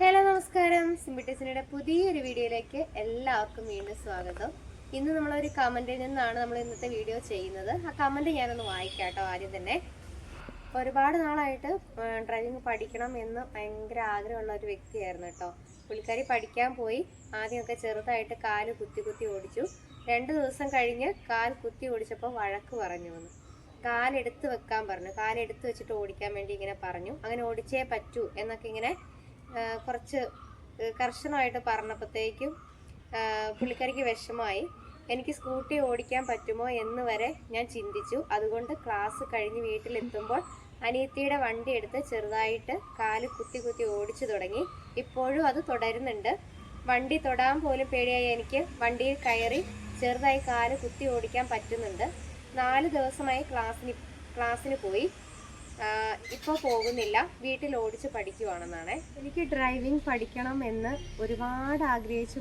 Hello നമസ്കാരം. സിംബിട്ടിസിനിയുടെ പുതിയൊരു വീഡിയോയിലേക്ക് എല്ലാവർക്കും വീണ്ടും സ്വാഗതം. ഇന്ന് നമ്മളൊരു കമന്റിൽ നിന്നാണ് നമ്മൾ ഇന്നത്തെ വീഡിയോ ചെയ്യുന്നത്. ആ കമന്റ് ഞാനൊന്ന് വായിക്കാം കേട്ടോ ആദ്യം തന്നെ. ഒരുപാട് നാളായിട്ട് ഡ്രൈവിംഗ് പഠിക്കണം എന്ന് ഭയങ്കര ആഗ്രഹമുള്ള ഒരു വ്യക്തിയായിരുന്നു കേട്ടോ. പുള്ളിക്കാരി പഠിക്കാൻ പോയി. ആദ്യമൊക്കെ ചെറുതായിട്ട് കാൽ കുത്തി കുത്തി ഓടിച്ചു. രണ്ട് ദിവസം കഴിഞ്ഞ് കാൽ കുത്തി ഓടിച്ചപ്പോൾ വഴക്ക് പറഞ്ഞു വന്നു. കാലെടുത്ത് വെക്കാൻ പറഞ്ഞു. കാലെടുത്ത് വെച്ചിട്ട് ഓടിക്കാൻ വേണ്ടി ഇങ്ങനെ പറഞ്ഞു. അങ്ങനെ ഓടിച്ചേ പറ്റൂ എന്നൊക്കെ ഇങ്ങനെ കുറച്ച് കർശനമായിട്ട് പറഞ്ഞപ്പോഴത്തേക്കും പുള്ളിക്കാരിക്ക് വിഷമമായി. എനിക്ക് സ്കൂട്ടി ഓടിക്കാൻ പറ്റുമോ എന്ന് വരെ ഞാൻ ചിന്തിച്ചു. അതുകൊണ്ട് ക്ലാസ് കഴിഞ്ഞ് വീട്ടിലെത്തുമ്പോൾ അനിയത്തിയുടെ വണ്ടി എടുത്ത് ചെറുതായിട്ട് കാൽ കുത്തി കുത്തി ഓടിച്ചു തുടങ്ങി. ഇപ്പോഴും അത് തുടരുന്നുണ്ട്. വണ്ടി തൊടാൻ പോലും പേടിയായി എനിക്ക്. വണ്ടിയിൽ കയറി ചെറുതായി കാൽ കുത്തി ഓടിക്കാൻ പറ്റുന്നുണ്ട്. നാല് ദിവസമായി ക്ലാസ്സിന് ക്ലാസ്സിന് പോയി. ഇപ്പോൾ പോകുന്നില്ല. വീട്ടിൽ ഓടിച്ച് പഠിക്കുവാണെന്നാണ്. എനിക്ക് ഡ്രൈവിംഗ് പഠിക്കണം എന്ന് ഒരുപാട് ആഗ്രഹിച്ച്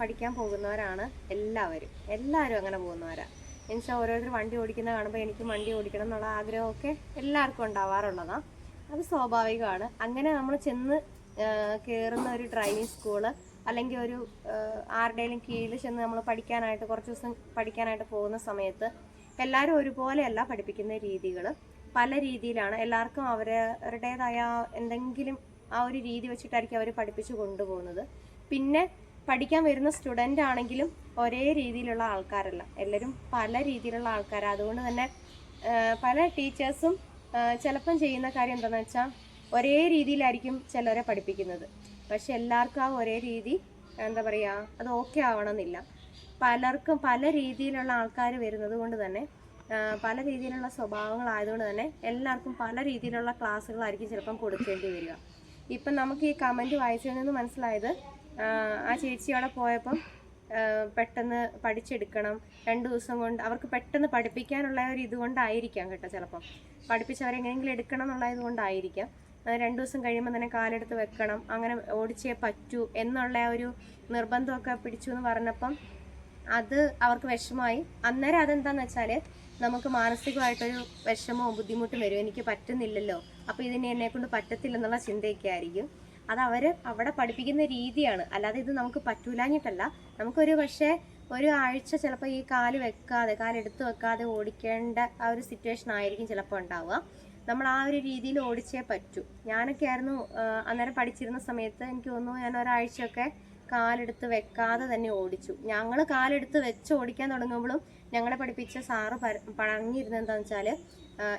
പഠിക്കാൻ പോകുന്നവരാണ് എല്ലാവരും. എല്ലാവരും അങ്ങനെ പോകുന്നവരാ. എന്നുവെച്ചാൽ ഓരോരുത്തർ വണ്ടി ഓടിക്കുന്ന കാണുമ്പോൾ എനിക്ക് വണ്ടി ഓടിക്കണം എന്നുള്ള ആഗ്രഹമൊക്കെ എല്ലാവർക്കും ഉണ്ടാവാറുള്ളതാണ് അത് സ്വാഭാവികമാണ്. അങ്ങനെ നമ്മൾ ചെന്ന് കയറുന്ന ഒരു ഡ്രൈവിംഗ് സ്കൂൾ അല്ലെങ്കിൽ ഒരു ആരുടെയും കീഴിൽ ചെന്ന് നമ്മൾ പഠിക്കാനായിട്ട് കുറച്ച് ദിവസം പഠിക്കാനായിട്ട് പോകുന്ന സമയത്ത് എല്ലാവരും ഒരുപോലെയല്ല പഠിപ്പിക്കുന്ന രീതികൾ പല രീതിയിലാണ് എല്ലാവർക്കും അവരുടേതായ എന്തെങ്കിലും ആ ഒരു രീതി വെച്ചിട്ടായിരിക്കും അവർ പഠിപ്പിച്ചു കൊണ്ടുപോകുന്നത്. പിന്നെ പഠിക്കാൻ വരുന്ന സ്റ്റുഡന്റ് ആണെങ്കിലും ഒരേ രീതിയിലുള്ള ആൾക്കാരല്ല. എല്ലാവരും പല രീതിയിലുള്ള ആൾക്കാരാണ് അതുകൊണ്ട് തന്നെ പല ടീച്ചേഴ്സും ചിലപ്പം ചെയ്യുന്ന കാര്യം എന്താണെന്ന് വെച്ചാൽ ഒരേ രീതിയിലായിരിക്കും ചിലരെ പഠിപ്പിക്കുന്നത്. പക്ഷെ എല്ലാവർക്കും ആ ഒരേ രീതി എന്താ പറയുക അത് ഓക്കെ ആവണമെന്നില്ല. പലർക്കും പല രീതിയിലുള്ള ആൾക്കാർ വരുന്നത് കൊണ്ട് തന്നെ പല രീതിയിലുള്ള സ്വഭാവങ്ങളായതുകൊണ്ട് തന്നെ എല്ലാവർക്കും പല രീതിയിലുള്ള ക്ലാസ്സുകളായിരിക്കും ചിലപ്പം കൊടുക്കേണ്ടി വരിക. ഇപ്പം നമുക്ക് ഈ കമന്റ് വായിച്ചതിൽ നിന്ന് മനസ്സിലായത് ആ, ചേച്ചി അവിടെ പോയപ്പം പെട്ടെന്ന് പഠിച്ചെടുക്കണം രണ്ട് ദിവസം കൊണ്ട് അവർക്ക് പെട്ടെന്ന് പഠിപ്പിക്കാനുള്ള ഒരു ഇതുകൊണ്ടായിരിക്കാം കേട്ടോ ചിലപ്പം. പഠിപ്പിച്ചവരെങ്ങനെയെങ്കിലും എടുക്കണം എന്നുള്ളത് കൊണ്ടായിരിക്കാം. രണ്ട് ദിവസം കഴിയുമ്പോൾ തന്നെ കാലെടുത്ത് വെക്കണം അങ്ങനെ ഓടിച്ചേ പറ്റൂ എന്നുള്ള ഒരു നിർബന്ധമൊക്കെ പിടിച്ചു എന്ന് പറഞ്ഞപ്പം അത് അവർക്ക് വിഷമമായി. അന്നേരം അതെന്താണെന്ന് വെച്ചാൽ നമുക്ക് മാനസികമായിട്ടൊരു വിഷമോ ബുദ്ധിമുട്ടും വരും. എനിക്ക് പറ്റുന്നില്ലല്ലോ. അപ്പോൾ ഇതിനെ എന്നെ കൊണ്ട് പറ്റത്തില്ലെന്നുള്ള ചിന്തയൊക്കെ ആയിരിക്കും. അത് അവർ അവിടെ പഠിപ്പിക്കുന്ന രീതിയാണ്. അല്ലാതെ ഇത് നമുക്ക് പറ്റൂലാഞ്ഞിട്ടല്ല. നമുക്കൊരു പക്ഷേ ഒരു ആഴ്ച ചിലപ്പോൾ ഈ കാൽ വെക്കാതെ കാലെടുത്ത് വെക്കാതെ ഓടിക്കേണ്ട ആ ഒരു സിറ്റുവേഷൻ ആയിരിക്കും ചിലപ്പോൾ ഉണ്ടാവുക. നമ്മൾ ആ ഒരു രീതിയിൽ ഓടിച്ചേ പറ്റൂ. ഞാനൊക്കെ ആയിരുന്നു അന്നേരം പഠിച്ചിരുന്ന സമയത്ത് എനിക്ക് തോന്നുന്നു ഞാൻ ഒരാഴ്ചയൊക്കെ കാലെടുത്ത് വെക്കാതെ തന്നെ ഓടിച്ചു. ഞങ്ങൾ കാലെടുത്ത് വെച്ച് ഓടിക്കാൻ തുടങ്ങുമ്പോഴും ഞങ്ങളെ പഠിപ്പിച്ച സാറ് പറഞ്ഞിരുന്നത് എന്താണെന്ന് വെച്ചാൽ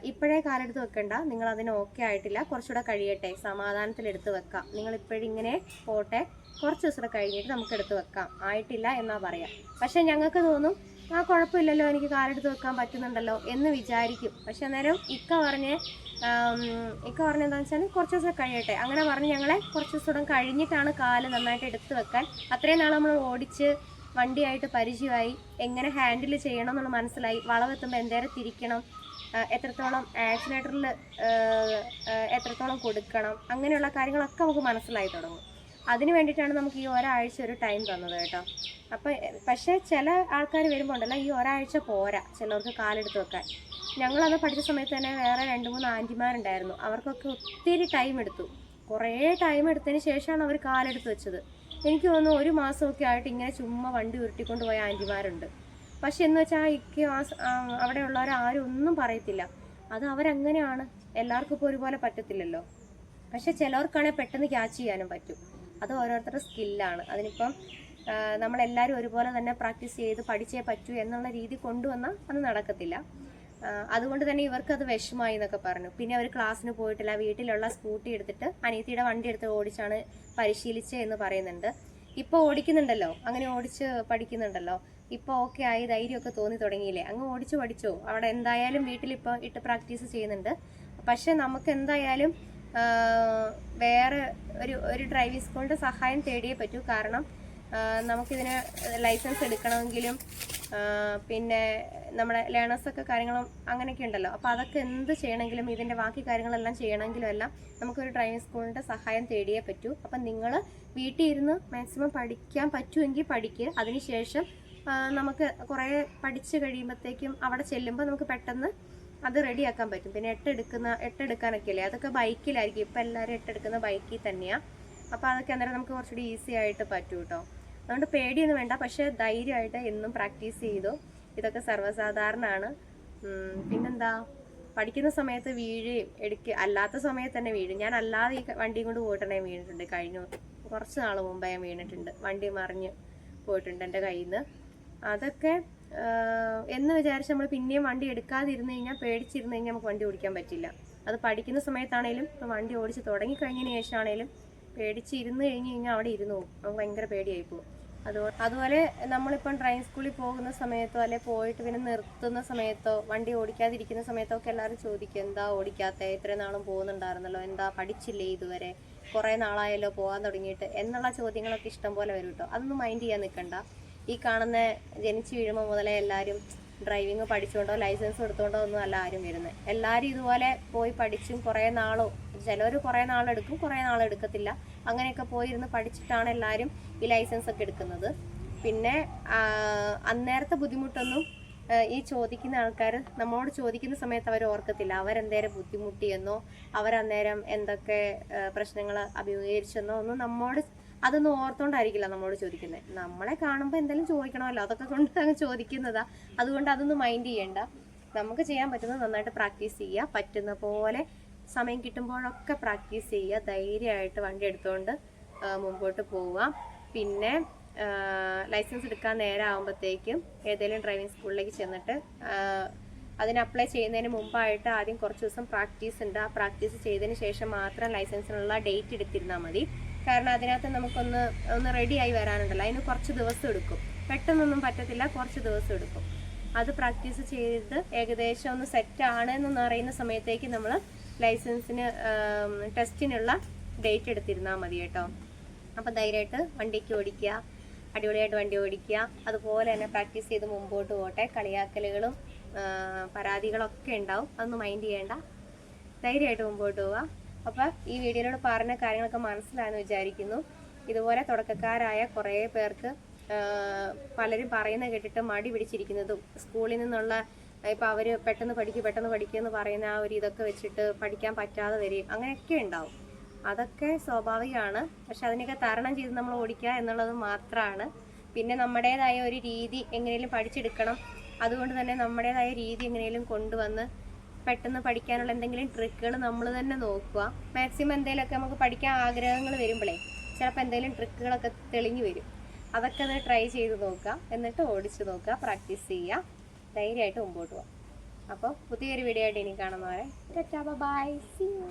ഇപ്പോഴേ കാലെടുത്ത് വെക്കണ്ട നിങ്ങൾ അതിന് ഓക്കെ ആയിട്ടില്ല കുറച്ചുകൂടെ കഴിയട്ടെ സമാധാനത്തിൽ എടുത്ത് വെക്കാം. നിങ്ങൾ ഇപ്പോഴിങ്ങനെ പോട്ടെ കുറച്ച് ദിവസം കഴിഞ്ഞിട്ട് നമുക്ക് എടുത്ത് വെക്കാം. ആയിട്ടില്ല എന്നാ പറയാം. പക്ഷെ ഞങ്ങൾക്ക് തോന്നും ആ കുഴപ്പമില്ലല്ലോ എനിക്ക് കാലെടുത്ത് വെക്കാൻ പറ്റുന്നുണ്ടല്ലോ എന്ന് വിചാരിക്കും. പക്ഷെ അന്നേരം ഇക്ക പറഞ്ഞ് ഇക്ക പറഞ്ഞ എന്താണെന്ന് വെച്ചാൽ കുറച്ച് ദിവസം കഴിയട്ടെ. അങ്ങനെ പറഞ്ഞ് ഞങ്ങളെ കുറച്ച് ദിവസം കഴിഞ്ഞിട്ടാണ് കാൽ നന്നായിട്ട് എടുത്ത് വെക്കാൻ. അത്രയും നാൾ നമ്മൾ ഓടിച്ച് വണ്ടിയായിട്ട് പരിചയമായി. എങ്ങനെ ഹാൻഡിൽ ചെയ്യണം എന്നുള്ള മനസ്സിലായി വളവെത്തുമ്പോൾ എന്തേരം തിരിക്കണം. എത്രത്തോളം ആക്സിലേറ്ററിൽ എത്രത്തോളം കൊടുക്കണം. അങ്ങനെയുള്ള കാര്യങ്ങളൊക്കെ നമുക്ക് മനസ്സിലായി തുടങ്ങും. അതിന് വേണ്ടിയിട്ടാണ് നമുക്ക് ഈ ഒരാഴ്ച ഒരു ടൈം തന്നത് കേട്ടോ. അപ്പം പക്ഷേ ചില ആൾക്കാർ വരുമ്പോൾ ഉണ്ടല്ലോ ഈ ഒരാഴ്ച പോരാ ചിലർക്ക് കാലെടുത്ത് വെക്കാൻ. ഞങ്ങളത് പഠിച്ച സമയത്ത് തന്നെ വേറെ രണ്ട് മൂന്ന് ആന്റിമാരുണ്ടായിരുന്നു. അവർക്കൊക്കെ ഒത്തിരി ടൈം എടുത്തു. കുറേ ടൈം എടുത്തതിന് ശേഷമാണ് അവർ കാലെടുത്ത് വെച്ചത്. എനിക്ക് തോന്നുന്നു ഒരു മാസമൊക്കെ ആയിട്ട് ഇങ്ങനെ ചുമ്മാ വണ്ടി ഉരുട്ടിക്കൊണ്ട് പോയ ആന്റിമാരുണ്ട്. പക്ഷെ എന്ന് വെച്ചാൽ ഇക്ക് അവിടെ ഉള്ളവർ ആരും ഒന്നും പറയത്തില്ല. അത് അവരങ്ങനെയാണ്. എല്ലാവർക്കും ഇപ്പോൾ ഒരുപോലെ പറ്റത്തില്ലല്ലോ. പക്ഷെ ചിലവർക്കാണെങ്കിൽ പെട്ടെന്ന് ക്യാച്ച് ചെയ്യാനും പറ്റും. അത് ഓരോരുത്തരുടെ സ്കില്ലാണ് അതിനിപ്പം നമ്മളെല്ലാവരും ഒരുപോലെ തന്നെ പ്രാക്ടീസ് ചെയ്ത് പഠിച്ചേ പറ്റൂ എന്നുള്ള രീതി കൊണ്ടുവന്നാൽ അത് നടക്കത്തില്ല. അതുകൊണ്ട് തന്നെ ഇവർക്ക് അത് വിഷമായി എന്നൊക്കെ പറഞ്ഞു. പിന്നെ അവർ ക്ലാസ്സിന് പോയിട്ടില്ല വീട്ടിലുള്ള സ്കൂട്ടി എടുത്തിട്ട് അനിയത്തിയുടെ വണ്ടി എടുത്ത് ഓടിച്ചാണ് പരിശീലിച്ചത് എന്ന് പറയുന്നുണ്ട്. ഇപ്പോൾ ഓടിക്കുന്നുണ്ടല്ലോ അങ്ങനെ ഓടിച്ച് പഠിക്കുന്നുണ്ടല്ലോ. ഇപ്പോൾ ഓക്കെ ആയി ധൈര്യമൊക്കെ തോന്നി തുടങ്ങിയില്ലേ? അങ്ങ് ഓടിച്ച് പഠിച്ചോ? അവിടെ എന്തായാലും വീട്ടിലിപ്പോൾ ഇട്ട് പ്രാക്ടീസ് ചെയ്യുന്നുണ്ട്. പക്ഷെ നമുക്ക് എന്തായാലും വേറെ ഒരു ഒരു ഡ്രൈവിംഗ് സ്കൂളിന്റെ സഹായം തേടിയേ പറ്റൂ. കാരണം നമുക്കിതിന് ലൈസൻസ് എടുക്കണമെങ്കിലും പിന്നെ നമ്മുടെ ലേണേഴ്സൊക്കെ കാര്യങ്ങളും അങ്ങനെയൊക്കെ ഉണ്ടല്ലോ. അപ്പോൾ അതൊക്കെ എന്ത് ചെയ്യണമെങ്കിലും ഇതിന്റെ ബാക്കി കാര്യങ്ങളെല്ലാം ചെയ്യണമെങ്കിലും എല്ലാം നമുക്കൊരു ഡ്രൈവിംഗ് സ്കൂളിന്റെ സഹായം തേടിയേ പറ്റൂ. അപ്പം നിങ്ങൾ വീട്ടിൽ ഇരുന്ന് മാക്സിമം പഠിക്കാൻ പറ്റുമെങ്കിൽ പഠിക്കുക അതിനുശേഷം ശേഷം നമുക്ക് കുറേ പഠിച്ച് കഴിയുമ്പോഴത്തേക്കും അവിടെ ചെല്ലുമ്പോൾ നമുക്ക് പെട്ടെന്ന് അത് റെഡിയാക്കാൻ പറ്റും. പിന്നെ എട്ടെടുക്കുന്ന എട്ടെടുക്കാനൊക്കെ അല്ലേ അതൊക്കെ ബൈക്കിലായിരിക്കും. ഇപ്പം എല്ലാവരും എട്ടെടുക്കുന്ന ബൈക്കിൽ തന്നെയാണ് അപ്പോൾ അതൊക്കെ അന്നേരം നമുക്ക് കുറച്ചുകൂടി ഈസി ആയിട്ട് പറ്റും കേട്ടോ അതുകൊണ്ട് പേടിയൊന്നും വേണ്ട. പക്ഷേ ധൈര്യമായിട്ട് എന്നും പ്രാക്ടീസ് ചെയ്തു. ഇതൊക്കെ സർവസാധാരണമാണ് പിന്നെന്താ? പഠിക്കുന്ന സമയത്ത് വീഴുകയും എടുക്കുക അല്ലാത്ത സമയത്ത് തന്നെ വീഴും. ഞാൻ അല്ലാതെ ഈ വണ്ടിയും കൊണ്ട് പോയിട്ടുണ്ടെങ്കിൽ വീണിട്ടുണ്ട്. കഴിഞ്ഞു കുറച്ച് നാൾ മുമ്പ് ഞാൻ വീണിട്ടുണ്ട്. വണ്ടി മറിഞ്ഞ് പോയിട്ടുണ്ട് എന്റെ കയ്യിൽ നിന്ന് അതൊക്കെ എന്ന് വിചാരിച്ച് നമ്മൾ പിന്നെയും വണ്ടി എടുക്കാതിരുന്ന് കഴിഞ്ഞാൽ പേടിച്ചിരുന്ന് കഴിഞ്ഞാൽ നമുക്ക് വണ്ടി ഓടിക്കാൻ പറ്റില്ല. അത് പഠിക്കുന്ന സമയത്താണേലും ഇപ്പം വണ്ടി ഓടിച്ച് തുടങ്ങിക്കഴിഞ്ഞതിന് ശേഷമാണേലും പേടിച്ച് ഇരുന്ന് കഴിഞ്ഞ് കഴിഞ്ഞാൽ അവിടെ ഇരുന്നു നമുക്ക് ഭയങ്കര പേടിയായി പോകും. അതുപോലെ അതുപോലെ നമ്മളിപ്പം ഡ്രൈവിംഗ് സ്കൂളിൽ പോകുന്ന സമയത്തോ അല്ലെ പോയിട്ട് പിന്നെ നിർത്തുന്ന സമയത്തോ വണ്ടി ഓടിക്കാതിരിക്കുന്ന സമയത്തോ ഒക്കെ എല്ലാവരും ചോദിക്കും എന്താ ഓടിക്കാത്ത? ഇത്രയും നാളും പോകുന്നുണ്ടായിരുന്നല്ലോ. എന്താ പഠിച്ചില്ലേ ഇതുവരെ? കുറേ നാളായല്ലോ പോകാൻ തുടങ്ങിയിട്ട്. എന്നുള്ള ചോദ്യങ്ങളൊക്കെ ഇഷ്ടം പോലെ വരും കേട്ടോ. അതൊന്നും മൈൻഡ് ചെയ്യാൻ നിൽക്കണ്ട. ഈ കാണുന്ന ജനിച്ച് വീഴുമ്പോൾ മുതലേ എല്ലാവരും ഡ്രൈവിംഗ് പഠിച്ചുകൊണ്ടോ ലൈസൻസ് എടുത്തുകൊണ്ടോ ഒന്നും അല്ല ആരും വരുന്നത് എല്ലാവരും ഇതുപോലെ പോയി പഠിച്ചും കുറേ നാളോ ചിലവർ കുറേ നാളെടുക്കും കുറേ നാളെടുക്കത്തില്ല അങ്ങനെയൊക്കെ പോയിരുന്ന് പഠിച്ചിട്ടാണ് എല്ലാവരും ഈ ലൈസൻസ് ഒക്കെ എടുക്കുന്നത്. പിന്നെ അന്നേരത്തെ ബുദ്ധിമുട്ടൊന്നും ഈ ചോദിക്കുന്ന ആൾക്കാർ നമ്മളോട് ചോദിക്കുന്ന സമയത്ത് അവർ ഓർക്കത്തില്ല. അവരെന്തേരം ബുദ്ധിമുട്ടിയെന്നോ അവരന്നേരം എന്തൊക്കെ പ്രശ്നങ്ങൾ അഭിമുഖീകരിച്ചെന്നോ ഒന്നും നമ്മോട് അതൊന്നും ഓർത്തോണ്ടായിരിക്കില്ല നമ്മളോട് ചോദിക്കുന്നത് നമ്മളെ കാണുമ്പോൾ എന്തെങ്കിലും ചോദിക്കണമല്ലോ അതൊക്കെ കൊണ്ട് അങ്ങ് ചോദിക്കുന്നതാ. അതുകൊണ്ട് അതൊന്നും മൈൻഡ് ചെയ്യണ്ട. നമുക്ക് ചെയ്യാൻ പറ്റുന്നത് നന്നായിട്ട് പ്രാക്ടീസ് ചെയ്യുക പറ്റുന്ന പോലെ സമയം കിട്ടുമ്പോഴൊക്കെ പ്രാക്ടീസ് ചെയ്യുക ധൈര്യമായിട്ട് വണ്ടി എടുത്തുകൊണ്ട് മുമ്പോട്ട് പോവുക പിന്നെ ലൈസൻസ് എടുക്കാൻ നേരെ ആകുമ്പോഴത്തേക്കും ഏതെങ്കിലും ഡ്രൈവിംഗ് സ്കൂളിലേക്ക് ചെന്നിട്ട് അതിന് അപ്ലൈ ചെയ്യുന്നതിന് മുമ്പായിട്ട് ആദ്യം കുറച്ച് ദിവസം പ്രാക്ടീസ് ഉണ്ട്. ആ പ്രാക്ടീസ് ചെയ്തതിന് ശേഷം മാത്രം ലൈസൻസിനുള്ള ഡേറ്റ് എടുത്തിരുന്നാൽ മതി. കാരണം അതിനകത്ത് നമുക്കൊന്ന് ഒന്ന് റെഡി ആയി വരാനുണ്ടല്ലോ. അതിന് കുറച്ച് ദിവസം എടുക്കും. പെട്ടെന്നൊന്നും പറ്റത്തില്ല കുറച്ച് ദിവസം എടുക്കും. അത് പ്രാക്ടീസ് ചെയ്ത് ഏകദേശം ഒന്ന് സെറ്റ് ആണ് എന്ന് അറിയുന്ന സമയത്തേക്ക് നമ്മൾ ലൈസൻസിന് ടെസ്റ്റിനുള്ള ഡേറ്റ് എടുത്തിരുന്നാൽ മതി കേട്ടോ. അപ്പം ധൈര്യമായിട്ട് വണ്ടിക്ക് ഓടിക്കുക അടിപൊളിയായിട്ട് വണ്ടി ഓടിക്കുക. അതുപോലെ തന്നെ പ്രാക്ടീസ് ചെയ്ത് മുമ്പോട്ട് പോട്ടെ. കളിയാക്കലുകളും പരാതികളൊക്കെ ഉണ്ടാവും. അതൊന്നും മൈൻഡ് ചെയ്യേണ്ട. ധൈര്യമായിട്ട് മുമ്പോട്ട് പോവുക അപ്പോൾ ഈ വീഡിയോയിലൂടെ പറഞ്ഞ കാര്യങ്ങളൊക്കെ മനസ്സിലായെന്ന് വിചാരിക്കുന്നു. ഇതുപോലെ തുടക്കക്കാരായ കുറേ പേർക്ക് പലരും പറയുന്ന കേട്ടിട്ട് മടി പിടിച്ചിരിക്കുന്നതും സ്കൂളിൽ നിന്നുള്ള ഇപ്പം അവർ പെട്ടെന്ന് പഠിക്കും പെട്ടെന്ന് പഠിക്കുക എന്ന് പറയുന്ന ആ ഒരു ഇതൊക്കെ വെച്ചിട്ട് പഠിക്കാൻ പറ്റാതെ വരികയും അങ്ങനെയൊക്കെ ഉണ്ടാവും. അതൊക്കെ സ്വാഭാവികമാണ്. പക്ഷെ അതിനൊക്കെ തരണം ചെയ്ത് നമ്മൾ ഓടിക്കുക എന്നുള്ളത് മാത്രമാണ്. പിന്നെ നമ്മുടേതായ ഒരു രീതി എങ്ങനെയും പഠിച്ചെടുക്കണം. അതുകൊണ്ട് തന്നെ നമ്മുടേതായ രീതി എങ്ങനെയും കൊണ്ടുവന്ന് പെട്ടെന്ന് പഠിക്കാനുള്ള എന്തെങ്കിലും ട്രിക്കുകൾ നമ്മൾ തന്നെ നോക്കുക. മാക്സിമം എന്തെങ്കിലുമൊക്കെ നമുക്ക് പഠിക്കാൻ ആഗ്രഹങ്ങൾ വരുമ്പോഴേ ചിലപ്പോൾ എന്തെങ്കിലും ട്രിക്കുകളൊക്കെ തെളിഞ്ഞു വരും. അതൊക്കെ ഒന്ന് ട്രൈ ചെയ്ത് നോക്കുക. എന്നിട്ട് ഓടിച്ച് നോക്കുക. പ്രാക്ടീസ് ചെയ്യുക. ധൈര്യമായിട്ട് മുമ്പോട്ട് പോകാം അപ്പോൾ പുതിയൊരു വീഡിയോ ആയിട്ട് ഇനി കാണുന്നവരെ ബൈ സി യു